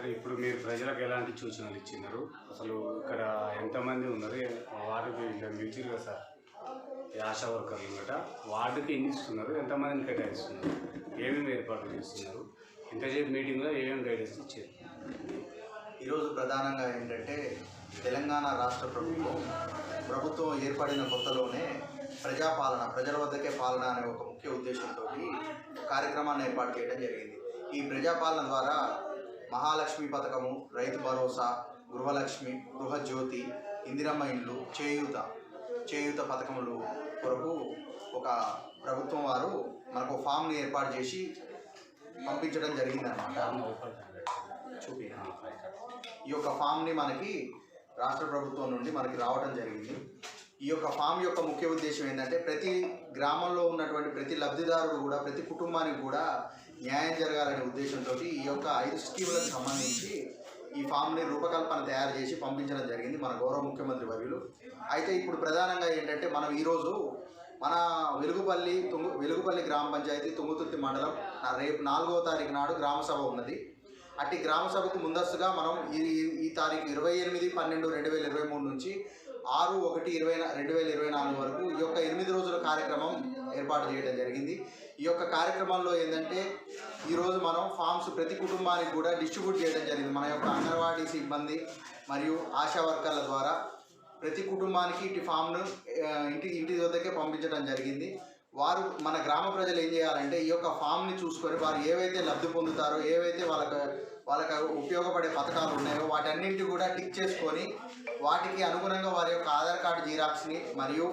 Sir ఇప్పుడు మీరు ప్రజలకు ఎలాంటి సూచనలు ఇచ్చినారు? అసలు ఇక్కడ ఎంతమంది ఉన్నారు? వార్డుకి ఇలా మిలిచిరు కదా సార్ ఆశా వర్కర్లు గట వార్డుకి ఎన్ని ఇస్తున్నారు? ఎంతమందిని కేటాయిస్తున్నారు? ఏమేమి ఏర్పాట్లు చేస్తున్నారు? ఇంతసేపు మీటింగ్లో ఏమేమి గైడెన్స్ ఇచ్చారు? ఈరోజు ప్రధానంగా ఏంటంటే తెలంగాణ రాష్ట్ర ప్రభుత్వం ప్రభుత్వం ఏర్పడిన కొత్తలోనే ప్రజాపాలన ప్రజల వద్దకే పాలన అనే ఒక ముఖ్య ఉద్దేశంతో కార్యక్రమాన్ని ఏర్పాటు చేయడం జరిగింది. ఈ ప్రజాపాలన ద్వారా మహాలక్ష్మి పథకము రైతు భరోసా గృహలక్ష్మి గృహజ్యోతి ఇందిరమ్మ ఇండ్లు చేయూత చేయూత పథకములు కొరకు ఒక ప్రభుత్వం వారు మనకు ఫామ్ని ఏర్పాటు చేసి పంపించడం జరిగిందనమాట చూపి ఈ యొక్క ఫామ్ని మనకి రాష్ట్ర ప్రభుత్వం నుండి మనకి రావడం జరిగింది. ఈ యొక్క ఫామ్ యొక్క ముఖ్య ఉద్దేశం ఏంటంటే ప్రతి గ్రామంలో ఉన్నటువంటి ప్రతి లబ్ధిదారుడు కూడా ప్రతి కుటుంబానికి కూడా న్యాయం జరగాలనే ఉద్దేశంతో ఈ యొక్క ఐదు స్కీములకు సంబంధించి ఈ ఫామ్ని రూపకల్పన తయారు చేసి పంపించడం జరిగింది మన గౌరవ ముఖ్యమంత్రి వర్యులు. అయితే ఇప్పుడు ప్రధానంగా ఏంటంటే మనం ఈరోజు మన వెలుగుపల్లి తుంగు వెలుగుపల్లి గ్రామ పంచాయతీ తుంగుతుర్తి మండలం రేపు నాలుగవ తారీఖు నాడు గ్రామసభ ఉన్నది. అట్టి గ్రామసభకు ముందస్తుగా మనం ఈ ఈ- తారీఖు ఇరవై ఎనిమిది పన్నెండు రెండు వేల ఇరవై మూడు నుంచి ఆరు ఒకటి ఇరవై రెండు వేల ఇరవై నాలుగు వరకు ఈ యొక్క ఎనిమిది రోజుల కార్యక్రమం ఏర్పాటు చేయడం జరిగింది. ఈ యొక్క కార్యక్రమంలో ఏంటంటే ఈరోజు మనం ఫామ్స్ ప్రతి కుటుంబానికి కూడా డిస్ట్రిబ్యూట్ చేయడం జరిగింది. మన యొక్క అంగన్వాడీ సిబ్బంది మరియు ఆశా వర్కర్ల ద్వారా ప్రతి కుటుంబానికి ఇటు ఫామ్ను ఇంటి ఇంటి వద్దకే పంపించడం జరిగింది. వారు మన గ్రామ ప్రజలు ఏం చేయాలంటే ఈ యొక్క ఫామ్ని చూసుకొని వారు ఏవైతే లబ్ధి పొందుతారో ఏవైతే వాళ్ళకు వాళ్ళకి ఉపయోగపడే పథకాలు ఉన్నాయో వాటన్నింటి కూడా టిక్ చేసుకొని వాటికి అనుగుణంగా వారి యొక్క ఆధార్ కార్డు జీరాక్స్ని మరియు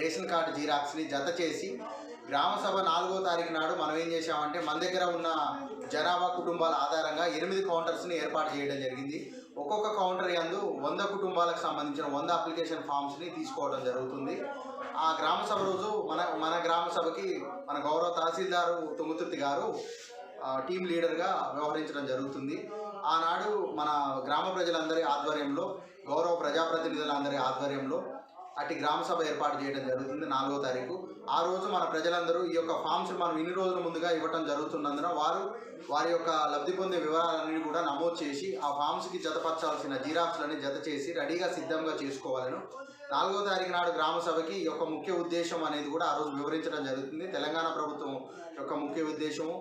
రేషన్ కార్డు జీరాక్స్ని జత చేసి గ్రామ సభ నాలుగో తారీఖు నాడు మనం ఏం చేసామంటే మన దగ్గర ఉన్న జనాభా కుటుంబాల ఆధారంగా ఎనిమిది కౌంటర్స్ని ఏర్పాటు చేయడం జరిగింది. ఒక్కొక్క కౌంటర్ యందు వంద కుటుంబాలకు సంబంధించిన వంద అప్లికేషన్ ఫామ్స్ని తీసుకోవడం జరుగుతుంది. ఆ గ్రామ సభ రోజు మన మన గ్రామ సభకి మన గౌరవ తహసీల్దారు తుంగుతుర్తి గారు టీం లీడర్గా వ్యవహరించడం జరుగుతుంది. ఆనాడు మన గ్రామ ప్రజలందరి ఆధ్వర్యంలో గౌరవ ప్రజాప్రతినిధులందరి ఆధ్వర్యంలో అట్టి గ్రామ సభ ఏర్పాటు చేయడం జరుగుతుంది నాలుగో తారీఖు. ఆ రోజు మన ప్రజలందరూ ఈ యొక్క ఫామ్స్ మనం ఇన్ని రోజుల ముందుగా ఇవ్వటం జరుగుతున్నందున వారు వారి యొక్క లబ్ధి పొందే వివరాలన్నీ కూడా నమోదు చేసి ఆ ఫామ్స్కి జతపరచాల్సిన జీరాక్స్లని జత చేసి రెడీగా సిద్ధంగా చేసుకోవాలను. నాలుగో తారీఖు నాడు గ్రామ సభకి ఈ యొక్క ముఖ్య ఉద్దేశం అనేది కూడా ఆ రోజు వివరించడం జరుగుతుంది. తెలంగాణ ప్రభుత్వం యొక్క ముఖ్య ఉద్దేశము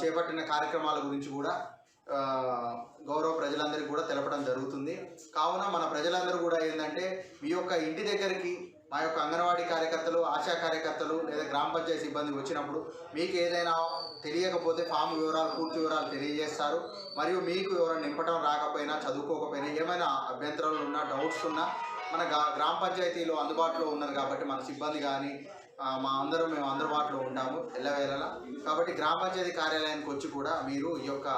చేపట్టిన కార్యక్రమాల గురించి కూడా ఆ, గౌరవ ప్రజలందరికీ కూడా తెలపడం జరుగుతుంది. కావున మన ప్రజలందరూ కూడా ఏంటంటే మీ యొక్క ఇంటి దగ్గరికి మా యొక్క అంగన్వాడీ కార్యకర్తలు ఆశా కార్యకర్తలు లేదా గ్రామ పంచాయతీ సిబ్బంది వచ్చినప్పుడు మీకు ఏదైనా తెలియకపోతే ఫామ్ వివరాలు పూర్తి వివరాలు తెలియజేస్తారు. మరియు మీకు ఎవరైనా నింపటం రాకపోయినా చదువుకోకపోయినా ఏమైనా అభ్యంతరాలు ఉన్నా డౌట్స్ ఉన్నా మన గ్రామ పంచాయతీలో అందుబాటులో ఉన్నారు కాబట్టి మన సిబ్బంది కానీ మా అందరం మేము అందుబాటులో ఉంటాము ఎల్లవేళలా. కాబట్టి గ్రామ పంచాయతీ కార్యాలయానికి వచ్చి కూడా మీరు ఈ యొక్క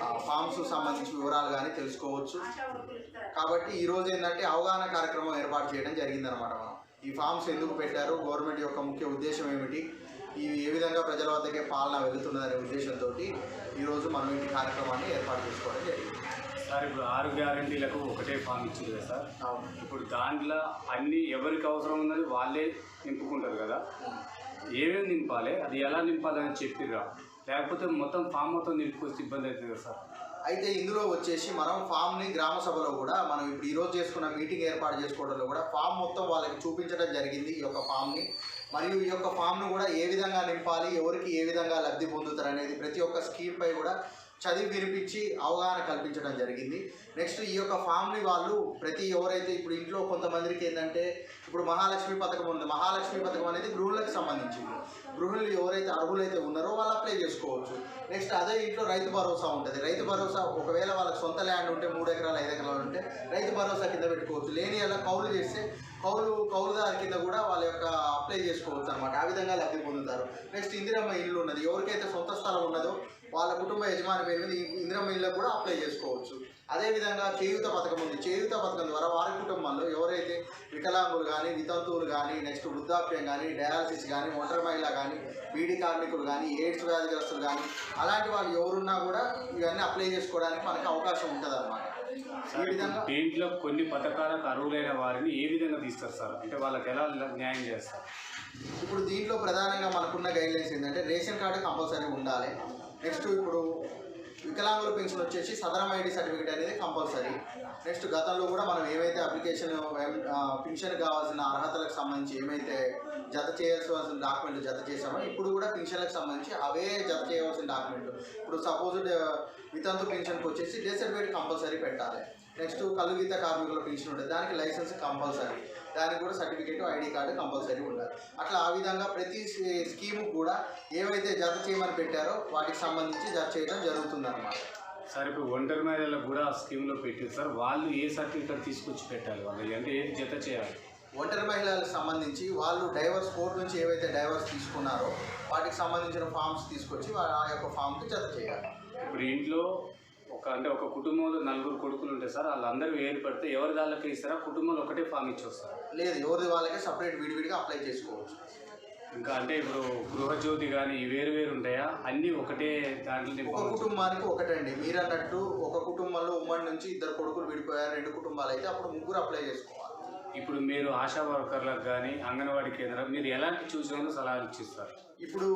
ఫామ్స్ సంబంధించిన వివరాలు కానీ తెలుసుకోవచ్చు. కాబట్టి ఈ రోజు ఏంటంటే అవగాహన కార్యక్రమం ఏర్పాటు చేయడం జరిగిందనమాట మనం. ఈ ఫామ్స్ ఎందుకు పెట్టారు? గవర్నమెంట్ యొక్క ముఖ్య ఉద్దేశం ఏమిటి? ఈ ఏ విధంగా ప్రజల వద్దకే పాలన వెళుతున్నదనే ఉద్దేశంతో ఈరోజు మనం ఇంటి కార్యక్రమాన్ని ఏర్పాటు చేసుకోవడం జరిగింది. సార్ ఇప్పుడు ఆరు గ్యారంటీలకు ఒకటే ఫామ్ ఇచ్చింది కదా సార్? అవును. ఇప్పుడు దాంట్లో అన్ని ఎవరికి అవసరం ఉన్నది వాళ్ళే నింపుకుంటారు కదా? ఏమేమి నింపాలి? అది ఎలా నింపాలని చెప్పిర్రా? లేకపోతే మొత్తం ఫామ్ మొత్తం నిలుపుకొచ్చి ఇబ్బంది అవుతుంది కదా సార్. అయితే ఇందులో వచ్చేసి మనం ఫామ్ని గ్రామ సభలో కూడా మనం ఇప్పుడు ఈరోజు చేసుకున్న మీటింగ్ ఏర్పాటు చేసుకోవడంలో కూడా ఫామ్ మొత్తం వాళ్ళకి చూపించడం జరిగింది ఈ యొక్క ఫామ్ని మరియు ఈ యొక్క ఫామ్ను కూడా ఏ విధంగా నింపాలి ఎవరికి ఏ విధంగా లబ్ధి పొందుతారు అనేది ప్రతి ఒక్క స్కీమ్ పై కూడా చదివి వినిపించి అవగాహన కల్పించడం జరిగింది. నెక్స్ట్ ఈ యొక్క ఫామ్ని వాళ్ళు ప్రతి ఎవరైతే ఇప్పుడు ఇంట్లో కొంతమందికి ఏంటంటే ఇప్పుడు మహాలక్ష్మి పథకం ఉంది. మహాలక్ష్మి పథకం అనేది గృహులకు సంబంధించింది. గృహులు ఎవరైతే అర్హులైతే ఉన్నారో వాళ్ళు అప్లై చేసుకోవచ్చు. నెక్స్ట్ అదే ఇంట్లో రైతు భరోసా ఉంటుంది. రైతు భరోసా ఒకవేళ వాళ్ళకి సొంత ల్యాండ్ ఉంటే మూడు ఎకరాలు ఐదు ఎకరాలు ఉంటే రైతు భరోసా కింద పెట్టుకోవచ్చు. లేని అలా కౌలు చేస్తే కౌలు కౌలుదారు కింద కూడా వాళ్ళ యొక్క అప్లై చేసుకోవచ్చు అనమాట ఆ విధంగా లబ్ధి పొందుతారు. నెక్స్ట్ ఇందిరమ్మ ఇల్లు ఉన్నది. ఎవరికైతే సొంత స్థలం ఉన్నదో వాళ్ళ కుటుంబ యజమాని పేరు మీద ఇందిరమ్మ ఇల్లు కూడా అప్లై చేసుకోవచ్చు. అదేవిధంగా చేయూత పథకం ఉంది. చేయూత పథకం ద్వారా వారి కుటుంబంలో ఎవరైతే వికలాంగులు కానీ వితంతువులు కానీ నెక్స్ట్ వృద్ధాప్యం కానీ డయాలసిస్ కానీ ఒంటరి మహిళ కానీ బీడీ కార్మికులు కానీ ఎయిడ్స్ వ్యాధిగ్రస్తులు కానీ అలాంటి వాళ్ళు ఎవరున్నా కూడా ఇవన్నీ అప్లై చేసుకోవడానికి మనకి అవకాశం ఉంటుంది అనమాట ఈ విధంగా దీంట్లో కొన్ని పథకాలకు అర్హులైన వారిని ఏ విధంగా తీసుకొస్తారు అంటే వాళ్ళకి ఎలా న్యాయం చేస్తారు? ఇప్పుడు దీంట్లో ప్రధానంగా మనకున్న గైడ్లైన్స్ ఏంటంటే రేషన్ కార్డు కంపల్సరీ ఉండాలి. నెక్స్ట్ ఇప్పుడు వికలాంగుల పెన్షన్ వచ్చేసి సదరం ఐడి సర్టిఫికేట్ అనేది కంపల్సరీ. నెక్స్ట్ గతంలో కూడా మనం ఏవైతే అప్లికేషన్ పెన్షన్ కావాల్సిన అర్హతలకు సంబంధించి ఏమైతే జత చేయాల్సిన డాక్యుమెంట్లు జత చేసామో ఇప్పుడు కూడా పెన్షన్లకు సంబంధించి అవే జత చేయవలసిన డాక్యుమెంట్లు. ఇప్పుడు సపోజ్ వితంతు పెన్షన్కి వచ్చేసి డెత్ సర్టిఫికేట్ కంపల్సరీ పెట్టాలి. నెక్స్ట్ కలుగీత కార్మికుల పెన్షన్ ఉంటుంది దానికి లైసెన్స్ కంపల్సరీ. దానికి కూడా సర్టిఫికేట్ ఐడి కార్డు కంపల్సరీ ఉండాలి. అట్లా ఆ విధంగా ప్రతి స్కీము కూడా ఏవైతే జత చేయమని పెట్టారో వాటికి సంబంధించి జత చేయడం జరుగుతుంది సార్ ఇప్పుడు ఒంటరి మహిళలకు కూడా స్కీమ్లో పెట్టారు సార్ వాళ్ళు ఏ సర్టిఫికేట్ తీసుకొచ్చి పెట్టాలి వాళ్ళు అంటే ఏది జత చేయాలి? ఒంటరి మహిళలకు సంబంధించి వాళ్ళు డైవర్స్ కోర్టు నుంచి ఏవైతే డైవర్స్ తీసుకున్నారో వాటికి సంబంధించిన ఫామ్స్ తీసుకొచ్చి ఆ యొక్క ఫామ్కి జత చేయాలి. ఇప్పుడు ఇంట్లో ఒక అంటే ఒక కుటుంబంలో నలుగురు కొడుకులు ఉంటాయి సార్ వాళ్ళందరూ వేరు పడితే ఎవరి దాళ్ళకి ఇస్తారా? కుటుంబంలో ఒకటే ఫామ్ ఇచ్చొస్తారు? లేదు ఎవరిది వాళ్ళకే సపరేట్ విడివిడిగా అప్లై చేసుకోవచ్చు. ఇంకా అంటే ఇప్పుడు గృహజ్యోతి కానీ వేరు వేరు ఉంటాయా? అన్నీ ఒకటే దాంట్లో ఒక కుటుంబానికి ఒకటండి. మీరు అన్నట్టు ఒక కుటుంబంలో ఉమ్మడి నుంచి ఇద్దరు కొడుకులు విడిపోయారు రెండు కుటుంబాలు అయితే అప్పుడు ముగ్గురు అప్లై చేసుకోవాలి. ఇప్పుడు మీరు ఆశా వర్కర్లకు కానీ అంగన్వాడీ కేంద్రం మీరు ఎలాంటి సూచనలు సలహాలు ఇచ్చిస్తారు? ఇప్పుడు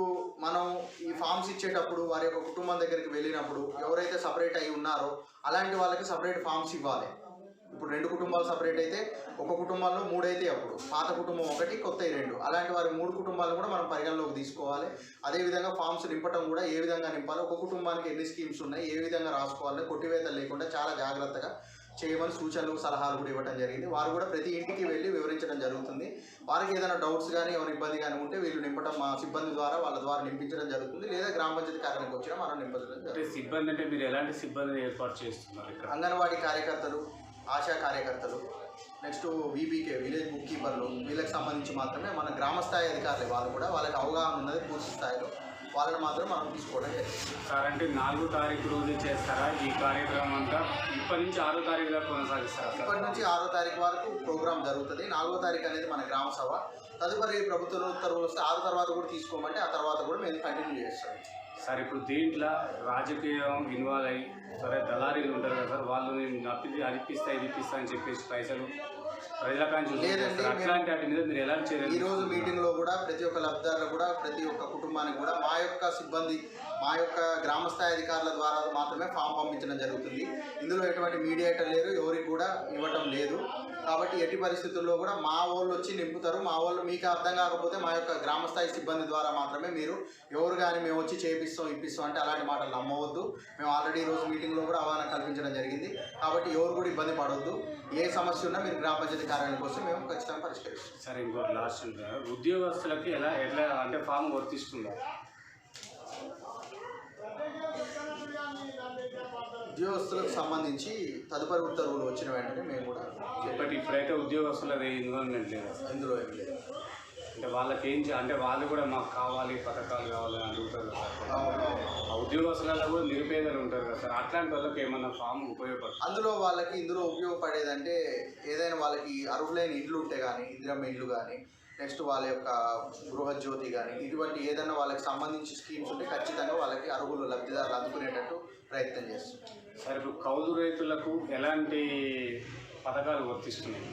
మనం ఈ ఫామ్స్ ఇచ్చేటప్పుడు వారి యొక్క కుటుంబం దగ్గరికి వెళ్ళినప్పుడు ఎవరైతే సపరేట్ అయి ఉన్నారో అలాంటి వాళ్ళకి సపరేట్ ఫామ్స్ ఇవ్వాలి. ఇప్పుడు రెండు కుటుంబాలు సపరేట్ అయితే ఒక కుటుంబంలో మూడు అయితే అప్పుడు. పాత కుటుంబం ఒకటి కొత్త రెండు. అలాంటి వారి మూడు కుటుంబాలను కూడా మనం పరిగణలోకి తీసుకోవాలి. అదేవిధంగా ఫామ్స్ నింపడం కూడా ఏ విధంగా నింపాలి ఒక కుటుంబానికి ఎన్ని స్కీమ్స్ ఉన్నాయి ఏ విధంగా రాసుకోవాలి కొట్టివేతలు లేకుండా చాలా జాగ్రత్తగా చేయమని సూచనలు సలహాలు కూడా ఇవ్వడం జరిగింది. వారు కూడా ప్రతి ఇంటికి వెళ్ళి వివరించడం జరుగుతుంది. వారికి ఏదైనా డౌట్స్ కానీ ఏమైనా ఇబ్బంది కానీ ఉంటే వీళ్ళు నింపడం మా సిబ్బంది ద్వారా వాళ్ళ ద్వారా నింపించడం జరుగుతుంది. లేదా గ్రామ పంచాయతీ కార్యాలయానికి వచ్చినా మనం నింపడం జరుగుతుంది. సిబ్బంది అంటే మీరు ఎలాంటి సిబ్బందిని ఏర్పాటు చేస్తున్నారు అంగన్వాడీ కార్యకర్తలు ఆశా కార్యకర్తలు నెక్స్ట్ వీబీకే విలేజ్ బుక్ కీపర్లు వీళ్ళకి సంబంధించి మాత్రమే మన గ్రామ స్థాయి అధికారులు వాళ్ళు కూడా వాళ్ళకి అవగాహన ఉన్నది పూర్తి స్థాయిలో వాళ్ళని మాత్రం మనం తీసుకోవడం జరిగింది. సార్ అంటే నాలుగో తారీఖు రోజు చేస్తారా ఈ కార్యక్రమం అంతా? ఇప్పటి నుంచి ఆరో తారీఖు దాకా కొనసాగిస్తారా ఇప్పటి నుంచి ఆరో తారీఖు వరకు ప్రోగ్రామ్ జరుగుతుంది. నాలుగో తారీఖు అనేది మన గ్రామ సభ. తదుపరి ప్రభుత్వ ఉత్తర్వులు వస్తే ఆరు తర్వాత కూడా తీసుకోమంటే ఆ తర్వాత కూడా మేము కంటిన్యూ చేస్తాం. సార్ ఇప్పుడు దీంట్లో రాజకీయం ఇన్వాల్వ్ అయ్యి సరే దళారీలు ఉంటారు కదా సార్ వాళ్ళు నేను అప్పి అనిపిస్తా ఇది ఇప్పిస్తా అని చెప్పేసి పైసలు ఈ రోజు? మీటింగ్లో కూడా ప్రతి ఒక్క లబ్ధిదారులు కూడా ప్రతి ఒక్క కుటుంబానికి కూడా మా యొక్క సిబ్బంది మా యొక్క గ్రామ స్థాయి అధికారుల ద్వారా మాత్రమే ఫామ్ పంపించడం జరుగుతుంది ఇందులో ఎటువంటి మీడియేటర్ లేరు ఎవరికి కూడా ఇవ్వటం లేదు. కాబట్టి ఎట్టి పరిస్థితుల్లో కూడా మా వాళ్ళు వచ్చి నింపుతారు. మా వాళ్ళు మీకు అర్థం కాకపోతే మా యొక్క గ్రామస్థాయి సిబ్బంది ద్వారా మాత్రమే మీరు ఎవరు కానీ మేము వచ్చి చేపిస్తాం ఇప్పిస్తాం అంటే అలాంటి మాటలు నమ్మవద్దు. మేము ఆల్రెడీ ఈరోజు రోజు మీటింగ్లో కూడా అవగాహన కల్పించడం జరిగింది. కాబట్టి ఎవరు కూడా ఇబ్బంది పడవద్దు. ఏ సమస్య ఉన్నా మీరు గ్రామ పంచాయతీ కార్యాలయం కోసం మేము ఖచ్చితంగా పరిష్కరిస్తాం. సరే ఇంకో లాస్ట్ ఉద్యోగస్తులకి ఎలా ఎట్లా అంటే ఫామ్ వర్తిస్తుందా? ఉద్యోగస్తులకు సంబంధించి తదుపరి ఉత్తర్వులు వచ్చిన వెంటనే మేము కూడా ఇప్పటి ఇప్పుడైతే ఉద్యోగస్తులది ఇన్వాల్వ్మెంట్ లేదు. ఇందులో ఏం లేదు. అంటే వాళ్ళకి ఏం చే- అంటే వాళ్ళు కూడా మాకు కావాలి పథకాలు కావాలని అడుగుతారు కదా సార్. ఆ ఉద్యోగస్తులలో కూడా నిరుపేదలు ఉంటారు కదా సార్. అట్లాంటి వాళ్ళకి ఏమన్నా ఫామ్ ఉపయోగపడుతుంది? అందులో వాళ్ళకి ఇందులో ఉపయోగపడేదంటే ఏదైనా వాళ్ళకి అర్హులైన ఇండ్లు ఉంటే కానీ ఇందిరమ్మ ఇండ్లు కానీ నెక్స్ట్ వాళ్ళ యొక్క గృహజ్యోతి కానీ ఇటువంటి ఏదైనా వాళ్ళకి సంబంధించి స్కీమ్స్ ఉంటే ఖచ్చితంగా వాళ్ళకి అర్హులు లబ్ధిదారులు అందుకునేటట్టు ప్రయత్నం చేస్తాం సార్ ఇప్పుడు కౌలు రైతులకు ఎలాంటి పథకాలు వర్తిస్తున్నాయి?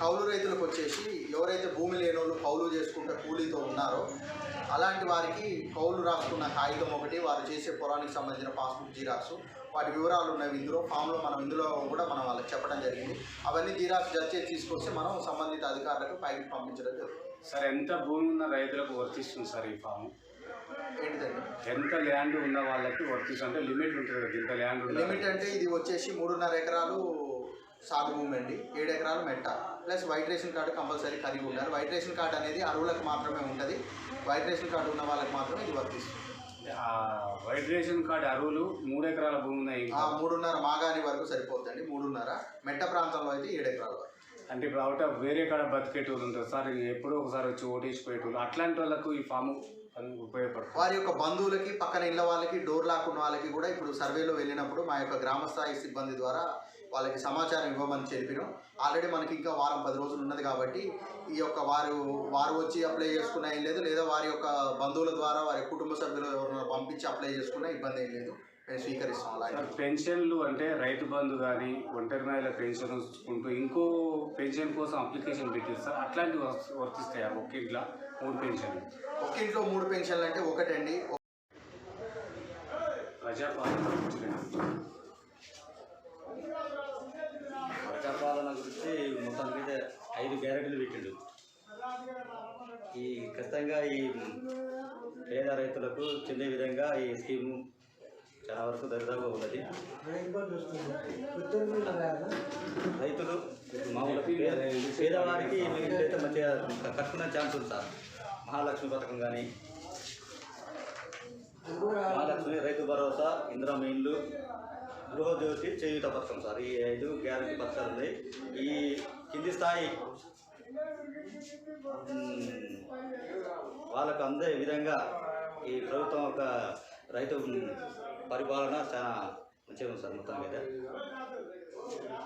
కౌలు రైతులకు వచ్చేసి ఎవరైతే భూమి లేని వాళ్ళు కౌలు చేసుకుంటే కూలీతో ఉన్నారో అలాంటి వారికి కౌలు రాసుకున్న కాగితం ఒకటి వారు చేసే పొలానికి సంబంధించిన పాస్బుక్ జీరాక్స్ వాటి వివరాలు ఉన్నవి ఇందులో ఫామ్లో మనం ఇందులో కూడా మనం వాళ్ళకి చెప్పడం జరిగింది. అవన్నీ జీరాక్స్ జడ్జ్ చేసి తీసుకొస్తే మనం సంబంధిత అధికారులకు పైకి పంపించడం జరుగుతుంది. సార్ ఎంత భూమి ఉన్న రైతులకు వర్తిస్తుంది సార్ ఈ ఫామ్? ఎంత ల్యాండ్ ఉన్న వాళ్ళకి వర్తిస్తుంది అంటే లిమిట్ ఉంటుంది కదా ఇంత ల్యాండ్ లిమిట్ అంటే ఇది వచ్చేసి మూడున్నర ఎకరాలు సాగు భూమి అండి. ఏడు ఎకరాలు మెట్ట. Plus white ration card compulsory కలిగి ఉండాలి. వైట్ రేషన్ కార్డు అనేది అరువులకు మాత్రమే ఉంటుంది. వైట్ రేషన్ కార్డు ఉన్న వాళ్ళకి మాత్రమే ఇది వర్తిస్తుంది. వైట్ రేషన్ కార్డు అరువులు మూడు ఎకరాల భూమి ఉన్నాయి ఆ మూడున్నర మాగాని వరకు సరిపోతుందండి మూడున్నర. మెట్ట ప్రాంతంలో అయితే ఏడు ఎకరాల వరకు. అంటే ఇప్పుడు అవుట్ వేరే కాడ బతికేటోళ్ళు ఉంటారు సార్ ఎప్పుడో ఒకసారి వచ్చి ఓటేసిపోయేటోళ్ళు అట్లాంటి వాళ్ళకు ఈ ఫామ్ వారి యొక్క బంధువులకి పక్కన ఇళ్ళ వాళ్ళకి డోర్ లాక్ ఉన్న వాళ్ళకి కూడా ఇప్పుడు సర్వేలో వెళ్ళినప్పుడు మా యొక్క గ్రామ స్థాయి సిబ్బంది ద్వారా వాళ్ళకి సమాచారం ఇవ్వమని చెప్పినాం. ఆల్రెడీ మనకి ఇంకా వారం పది రోజులు ఉన్నది కాబట్టి ఈ యొక్క వారు వారు వచ్చి అప్లై చేసుకున్న ఏం లేదు. లేదా వారి యొక్క బంధువుల ద్వారా వారి కుటుంబ సభ్యులు ఎవరైనా పంపించి అప్లై చేసుకున్న ఇబ్బంది ఏం లేదు. మేము స్వీకరిస్తాం పెన్షన్లు అంటే రైతు బంధు కానీ ఒంటరి మహిళ పెన్షన్ ఉంచుకుంటూ ఇంకో పెన్షన్ కోసం అప్లికేషన్ పెట్టారు సార్. అట్లాంటివి వర్త- వర్తిస్తాయా? ఒక ఇంట్లో మూడు పెన్షన్లు. ఒక ఇంట్లో మూడు పెన్షన్లు అంటే ఒకటండి. ప్రజాపాలన గురించి. ప్రజాపాలన గురించి మొత్తానికి అయితే ఐదు గ్యారెంటీలు పెట్టిండు. ఈ ఖచ్చితంగా ఈ పేద రైతులకు చెందే విధంగా ఈ స్కీము చాలా వరకు దరిదాగా ఉన్నది. రైతులు మామూలు వారికి మిగిలితే మంచిగా కట్టుకునే ఛాన్స్ ఉంది సార్. మహాలక్ష్మి పథకం కానీ మహాలక్ష్మి రైతు భరోసా ఇందిరా మెయిన్లు గృహజ్యోతి చేయుత పథకం సార్. ఈ ఐదు గ్యారంటీ పథకాలు ఉన్నాయి. ఈ కింది స్థాయి వాళ్ళకు అందే విధంగా ఈ ప్రభుత్వం ఒక రైతు పరిపాలన చాలా మంచిగా ఉంది సార్ మొత్తం మీద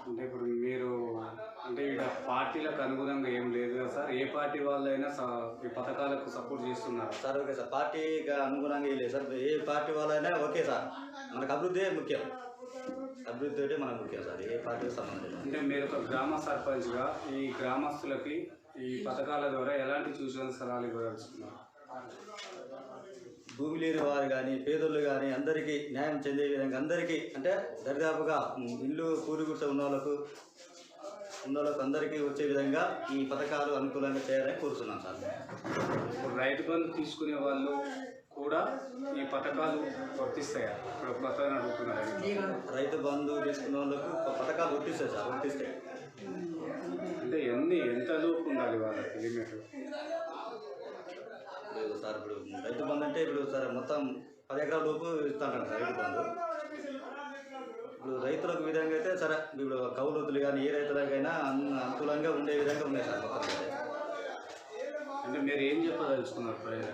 అంటే ఇప్పుడు మీరు అంటే ఇక్కడ పార్టీలకు అనుగుణంగా ఏం లేదు కదా సార్. ఏ పార్టీ వాళ్ళైనా స- ఈ పథకాలకు సపోర్ట్ చేస్తున్నారు? Sir okay sir. పార్టీగా అనుగుణంగా ఏం లేదు సార్. ఏ పార్టీ వాళ్ళైనా ఓకే సార్. మనకు అభివృద్ధి ముఖ్యం. అభివృద్ధి ఒకటే మనకు ముఖ్యం సార్. ఏ పార్టీకి సంబంధం అంటే మీరు ఒక గ్రామ సర్పంచ్గా ఈ గ్రామస్తులకి ఈ పథకాల ద్వారా ఎలాంటి సూచన సలహాలు ఇవ్వదలుచుకున్నారు? భూమి లేని వారు కానీ పేదోళ్ళు కానీ అందరికీ న్యాయం చెందే విధంగా అందరికీ అంటే దరిదాపుగా ఇల్లు కూలి గుర్త ఉన్న వాళ్ళకు ఉన్న వాళ్ళకు అందరికీ వచ్చే విధంగా ఈ పథకాలు అనుకూలంగా చేయాలని కోరుతున్నాం సార్. ఇప్పుడు రైతు బంధు తీసుకునే వాళ్ళు కూడా ఈ పథకాలు వర్తిస్తాయా? ఇప్పుడు పథకాన్ని అడుగుతున్నారు రైతు బంధు. తీసుకున్న వాళ్ళకు పథకాలు వర్తిస్తాయి సార్ వర్తిస్తాయి. అంటే ఎన్ని ఎంత లోపు ఉండాలి వాళ్ళకి లిమిట్? సార్ ఇప్పుడు రైతు బంధు అంటే ఇప్పుడు సార్ మొత్తం పది ఎకరాల లోపు ఇస్తాంటారు సార్ రైతు బంధు. ఇప్పుడు రైతులకు విధంగా అయితే సరే ఇప్పుడు కౌలుతులు కానీ ఏ రైతులకైనా అన్- అనుకూలంగా ఉండే విధంగా ఉన్నాయి సార్. అంటే మీరు ఏం చెప్పదలుచుకున్నారు ప్రజలు?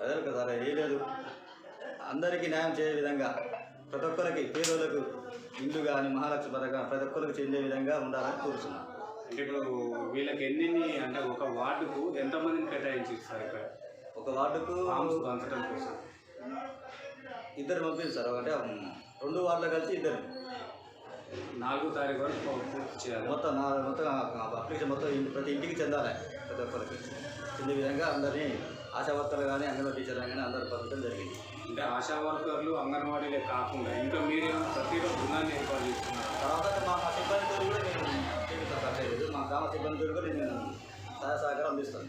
అదే కదా సార్ ఏ లేదు. అందరికీ న్యాయం చేసే విధంగా ప్రతి ఒక్కరికి పేదోళ్ళకు ఇల్లు కానీ మహాలక్ష్మి పథకం ప్రతి ఒక్కరికి చెందే విధంగా ఉండాలని కోరుతున్నాను అంటే ఇప్పుడు వీళ్ళకి ఎన్ని అంటే ఒక వార్డుకు ఎంతమందిని కేటాయించి ఇస్తారు ఇక్కడ? ఒక వార్డుకు పంచడం కోసం. ఇద్దరు అంటే ఉమ్, రెండు వార్డులు కలిసి ఇద్దరు. నాలుగో తారీఖు వరకు పూర్తి చేయాలి. మొత్తం నా మొత్తం అప్లికేషన్ మొత్తం ప్రతి ఇంటికి చెందాలి ప్రతి ఒక్కరికి. చెందే విధంగా అందరినీ ఆశావర్తలు కానీ అంగన్వాడీ టీచర్లు కానీ అందరూ పంపించడం జరిగింది. అంటే ఆశా వర్కర్లు అంగన్వాడీలే కాకుండా ఇంకా మీరు ప్రత్యేక బృందాన్ని ఏర్పాటు చేస్తున్నారు? తర్వాత మా సిబ్బందితో కూడా నేను మా గ్రామ సిబ్బందితో కూడా నేను సహాయ సహకారం అందిస్తాను.